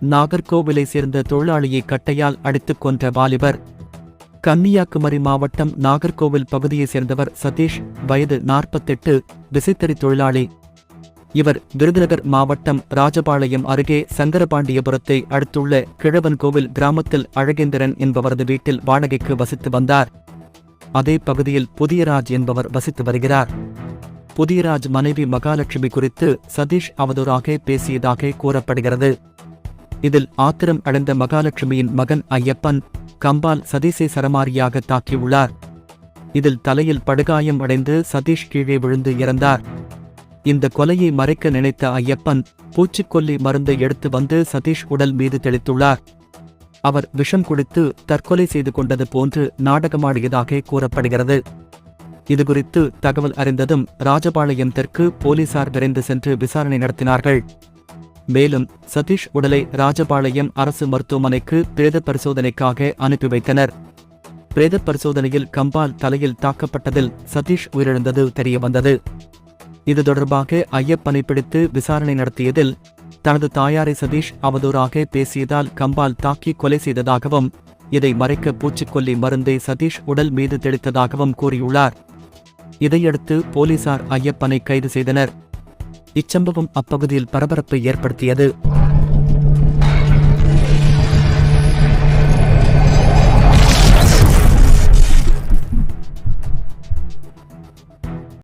நாகர்கோவிலை சேர்ந்த தொழிலாளியை கட்டையால் அடித்துக் கொன்ற வாலிபர். கன்னியாகுமரி மாவட்டம் நாகர்கோவில் பகுதியைச் சேர்ந்தவர் சதீஷ் வயது நாற்பத்தெட்டு விசைத்தறி தொழிலாளி. இவர் விருதுநகர் மாவட்டம் ராஜபாளையம் அருகே சங்கரபாண்டியபுரத்தை அடுத்துள்ள கிழவன்கோவில் கிராமத்தில் அழகேந்திரன் என்பவரது வீட்டில் வாடகைக்கு வசித்து வந்தார். அதே பகுதியில் புதியராஜ் என்பவர் வசித்து வருகிறார். புதியராஜ் மனைவி மகாலட்சுமி குறித்து சதீஷ் அவதூறாக பேசியதாக கூறப்படுகிறது. இதில் ஆத்திரம் அடைந்த மகாலட்சுமியின் மகன் ஐயப்பன் கம்பால் சதீஷை சரமாரியாக தாக்கியுள்ளார். இதில் தலையில் படுகாயம் அடைந்து சதீஷ் கீழே விழுந்து இறந்தார். இந்த கொலையை மறைக்க நினைத்த ஐயப்பன் பூச்சிக்கொல்லி மருந்தை எடுத்து வந்து சதீஷ் உடல் மீது தெளித்துள்ளார். அவர் விஷம் குடித்து தற்கொலை செய்து கொண்டது போன்று நாடகமாடியதாக கூறப்படுகிறது. இதுகுறித்து தகவல் அறிந்ததும் ராஜபாளையம் தெற்கு போலீசார் விரைந்து சென்று விசாரணை நடத்தினார்கள். மேலும் சதீஷ் உடலை ராஜபாளையம் அரசு மருத்துவமனைக்கு பிரேத பரிசோதனைக்காக அனுப்பி வைத்தனர். பிரேத பரிசோதனையில் கம்பால் தலையில் தாக்கப்பட்டதில் சதீஷ் உயிரிழந்தது தெரியவந்தது. இது தொடர்பாக ஐயப்பனை பிடித்து விசாரணை நடத்தியதில் தனது தாயாரை சதீஷ் அவதூறாக பேசியதால் கம்பால் தாக்கி கொலை செய்ததாகவும் இதை மறைக்க பூச்சிக்கொல்லி மருந்தை சதீஷ் உடல் மீது தெளித்ததாகவும் கூறியுள்ளார். இதையடுத்து போலீசார் ஐயப்பனை கைது செய்தனர். இச்சம்பவம் அப்பகுதியில் பரபரப்பை ஏற்படுத்தியது.